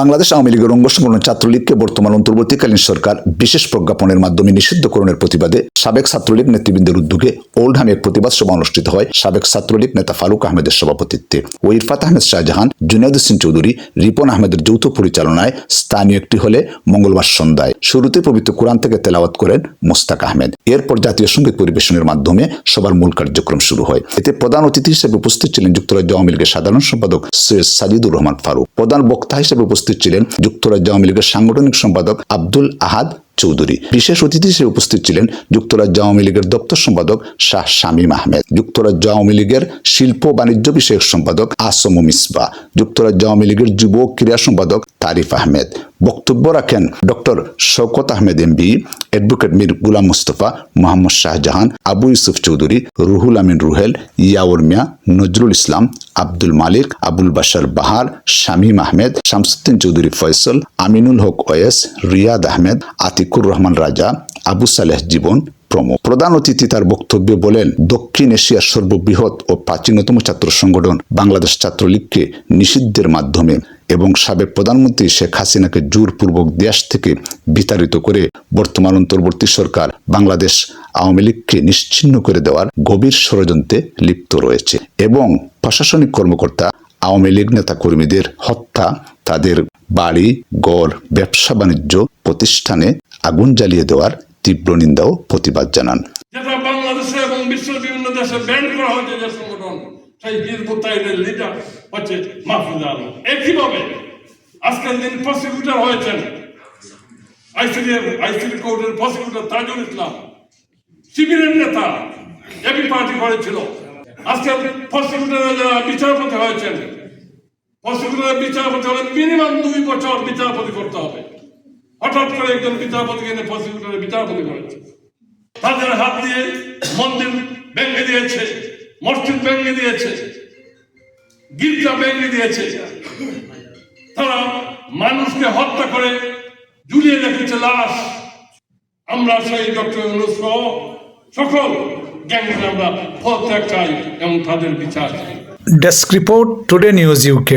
বাংলাদেশ আওয়ামী লীগের অঙ্গ সংগঠন ছাত্রলীগকে বর্তমান অন্তর্বর্তীকালীন সরকার বিশেষ প্রজ্ঞাপনের মাধ্যমে নিষিদ্ধকরণের প্রতিবাদে সাবেক ছাত্রলীগ নেতৃবৃন্দের উদ্যোগে ওল্ডহামে প্রতিবাদ সভা অনুষ্ঠিত হয় সাবেক ছাত্রলীগ নেতা ফারুক আহমেদের সভাপতিত্বে। ও ইরফাত আহমেদ শাহজাহান, জুনায়দ হোসেন চৌধুরী, রিপন আহমেদের যৌথ পরিচালনায় স্থানীয় একটি হলে মঙ্গলবার সন্ধ্যায়। শুরুতে পবিত্র কোরআন থেকে তেলাওয়াত করেন মোস্তাক আহমেদ। এরপর জাতীয় সংগীত পরিবেশনের মাধ্যমে সবার মূল কার্যক্রম শুরু হয়। এতে প্রধান অতিথি হিসেবে উপস্থিত ছিলেন যুক্তরাজ্য আওয়ামী লীগের সাধারণ সম্পাদক সৈয়দ সাজিদুর রহমান ফারুক। প্রধান বক্তা হিসেবে উপস্থিত ছিলেন যুক্তরাজ্য আওয়ামী লীগের সাংগঠনিক সম্পাদক আব্দুল আহাদ চৌধুরী। বিশেষ অতিথি হিসেবে উপস্থিত ছিলেন যুক্তরাজ্য আওয়ামী লীগের দপ্তর সম্পাদক শাহ শামীম আহমেদ, যুক্তরাজ্য আওয়ামী লীগের শিল্প বাণিজ্য বিষয়ক সম্পাদক আসম মিসবা, যুক্তরাজ্য আওয়ামী লীগের যুব ক্রীড়া সম্পাদক তারিফ আহমেদ। বক্তব্য রাখেন doctor Shawkat Ahmed MB advocate Mir Gulam Mustafa, Mohammad Shahjahan, Abu Yusuf Chowdhury, Ruhul Amin Ruhel, Yaur Mia, Nazrul Islam, Abdul Malik, Abul Bashar Bahar, Shamim Ahmed, Shamsuddin Chowdhury Faisal, Aminul Haque Wais Riyad Ahmed, Atiqur Rahman Raja, Abu Saleh জীবন প্রমুখ। প্রধান অতিথি তার বক্তব্যে বলেন, দক্ষিণ এশিয়ার সর্ববৃহৎ ও প্রাচীনতম ছাত্র সংগঠন বাংলাদেশ ছাত্রলীগকে নিষিদ্ধের মাধ্যমে এবং সাবেক প্রধানমন্ত্রী শেখ হাসিনাকে জোরপূর্বক দেশ থেকে বিতাড়িত করে বর্তমান অন্তর্বর্তী সরকার বাংলাদেশ আওয়ামী লীগকে নিশ্চিহ্ন করে দেওয়ার গভীর ষড়যন্ত্রে লিপ্ত রয়েছে এবং প্রশাসনিক কর্মকর্তা, আওয়ামী লীগ নেতা কর্মীদের হত্যা, তাদের বাড়ি গড় ব্যবসা বাণিজ্য প্রতিষ্ঠানে আগুন জ্বালিয়ে দেওয়ার তীব্র নিন্দা ও প্রতিবাদ জানান। যেটা বাংলাদেশে এবং বিশ্বের বিভিন্ন দেশে ব্যান করা হয়েছে যে সংগঠন। সেই হিজবুত তাহিরের লিডার হচ্ছে মাহফুজ আলম। একইভাবে আজকের দিন প্রসিকিউটর হয়েছেন আইসিডি আইসিডি কোর্টের প্রসিকিউটর তাজুল ইসলাম। শিবিরের নেতা এবি পার্টি করেছিল আজকে প্রসিকিউটরের যারা বিচারপতি হয়েছেন প্রসিকিউটরের বিচারপতি হলে মিনিমাম দুই বছর বিচারপতি করতে হবে। হঠাৎ করে একজন বিচারপতিকে এনে প্রসিকিউটরের বিচারপতি করেছে। তাদের হাত দিয়ে মন্দির ভেঙে দিয়েছে। মসজিদ ভেঙে দিয়েছে, গির্জা ভেঙে দিয়েছে। তারা মানুষকে হত্যা করে ঝুলিয়ে রেখেছে লাশ। আমরা সেই ডক্টর সকল গ্যাংকে আমরা পদত্যাগ চাই এবং তাদের বিচার চাই। Desk report today news UK